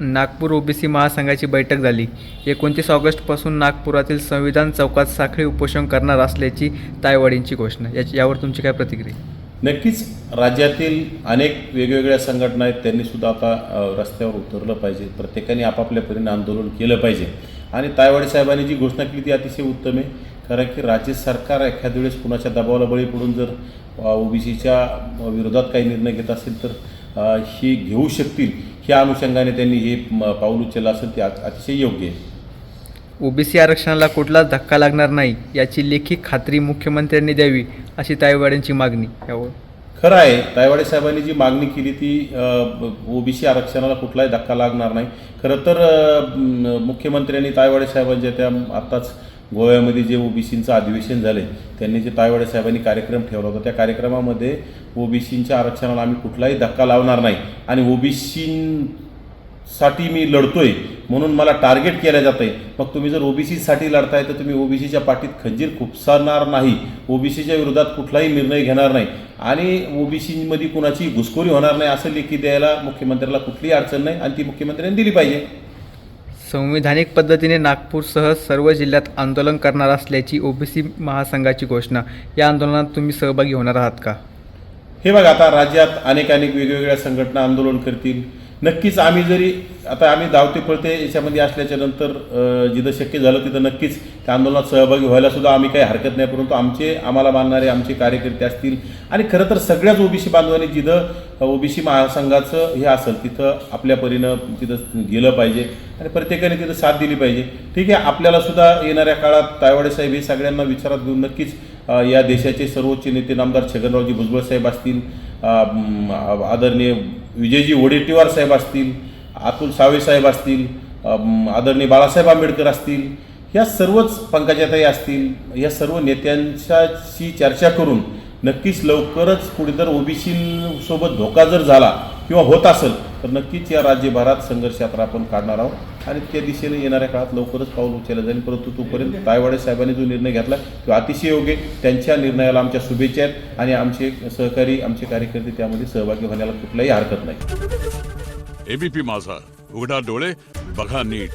Nagpur OBC महासंघाची बैठक झाली. एकोणतीस ऑगस्टपासून नागपुरातील संविधान चौकात साखळी उपोषण करणार असल्याची तायवाडींची घोषणा. याची यावर तुमची काय प्रतिक्रिया? नक्कीच राज्यातील अनेक वेगवेगळ्या संघटना आहेत त्यांनी सुद्धा आता रस्त्यावर उतरलं पाहिजे. प्रत्येकाने आपापल्या परीने आंदोलन केलं पाहिजे. आणि तायवाडी साहेबांनी जी घोषणा केली ती अतिशय उत्तम आहे. कारण की राज्य सरकार एखाद्या वेळेस कुणाच्या दबावाला बळी पडून जर ओबीसीच्या विरोधात काही निर्णय घेत असेल तर ही घेऊ शकतील. ह्या अनुषंगाने त्यांनी हे पाऊल उचललं असेल ते अत- अतिशय योग्य आहे. ओबीसी आरक्षणाला कुठलाच धक्का लागणार नाही याची लेखी खात्री मुख्यमंत्र्यांनी द्यावी अशी तायवाड्यांची मागणी. यावर. खरं आहे तायवाडे साहेबांनी जी मागणी केली ती ओबीसी आरक्षणाला कुठलाही धक्का लागणार नाही. खरं तर मुख्यमंत्र्यांनी तायवाडे साहेबांच्या त्या आत्ताच गोव्यामध्ये जे ओबीसींचं अधिवेशन झाले त्यांनी जे तायवाडे साहेबांनी कार्यक्रम ठेवला होता त्या कार्यक्रमामध्ये ओबीसींच्या आरक्षणाला आम्ही कुठलाही धक्का लावणार नाही आणि ओबीसीसाठी मी लढतोय म्हणून मला टार्गेट केलं जात आहे मग तुम्ही जर ओबीसीसाठी लढताय तर तुम्ही ओबीसीच्या पाठीत खंजीर खुपसणार नाही. ओबीसीच्या विरोधात कुठलाही निर्णय घेणार नाही. आणि ओबीसीमध्ये कुणाची घुसखोरी होणार नाही असं लेखी द्यायला मुख्यमंत्र्याला कुठलीही अडचण नाही आणि ती मुख्यमंत्र्यांनी दिली पाहिजे. संविधानिक पद्धतीने नागपूरसह सर्व जिल्ह्यात आंदोलन करणार असल्याची ओबीसी महासंघाची घोषणा. या आंदोलनात तुम्ही सहभागी होणार आहात का? हे बघा आता राज्यात अनेक अनेक वेगवेगळ्या संघटना आंदोलन करतील. नक्कीच आम्ही जरी आता आम्ही धावते पळते याच्यामध्ये असल्याच्या नंतर जिथं शक्य झालं तिथं नक्कीच त्या आंदोलनात सहभागी व्हायला सुद्धा आम्ही काही हरकत नाही परंतु आमचे आम्हाला मानणारे आमचे कार्यकर्ते असतील आणि खरं तर सगळ्याच ओबीसी बांधवांनी जिथं ओबीसी महासंघाचं हे असेल तिथं आपल्या परीनं तिथं गेलं पाहिजे आणि प्रत्येकाने तिथं साथ दिली पाहिजे. ठीक आहे आपल्याला सुद्धा येणाऱ्या काळात तायवाडे साहेब हे सगळ्यांना विचारात घेऊन नक्कीच या देशाचे सर्वोच्च नेते नामदार छगनरावजी भुजबळ साहेब असतील आदरणीय विजयजी वडेट्टीवार साहेब असतील अतुल सावे साहेब असतील आदरणीय बाळासाहेब आंबेडकर असतील ह्या सर्वच पंकजाताई असतील या सर्व नेत्यांच्याशी चर्चा करून नक्कीच लवकरच कुठेतर ओबीसी सोबत धोका जर झाला किंवा होत असेल तर नक्कीच या राज्यभरात संघर्ष यात्रा आपण काढणार आहोत. आणि त्या दिशेने येणाऱ्या काळात लवकरच पाऊल उचललं जाईल. परंतु तोपर्यंत तायवाडे साहेबांनी जो निर्णय घेतला तो अतिशय योग्य त्यांच्या निर्णयाला आमच्या शुभेच्छा आहेत. आणि आमचे सहकारी आमचे कार्यकर्ते त्यामध्ये सहभागी होण्याला कुठलाही हरकत नाही. एबीपी माझा. उघडा डोळे बघा नीट.